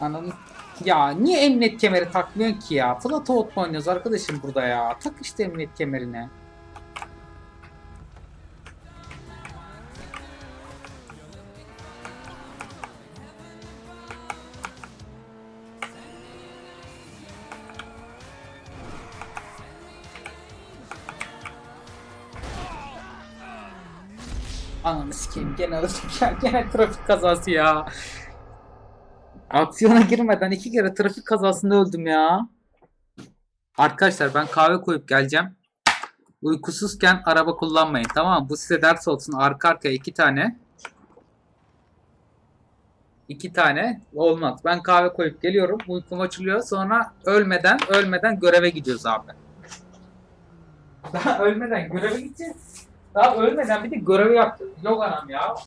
Ananı... Ya niye emniyet kemeri takmıyorsun ki ya? Flat out oynuyoruz arkadaşım burada ya? Tak işte emniyet kemerine. Ananı sikeyim gene. Gene trafik kazası ya. Aksiyona girmeden iki kere trafik kazasında öldüm ya. Arkadaşlar ben kahve koyup geleceğim. Uykusuzken araba kullanmayın tamam? Bu size ders olsun. Arka arkaya iki tane. İki tane olmaz. Ben kahve koyup geliyorum. Uykum açılıyor. Sonra ölmeden ölmeden göreve gidiyoruz abi. Daha ölmeden göreve gideceğiz. Daha ölmeden bir de görevi yaptık. Yok anam ya.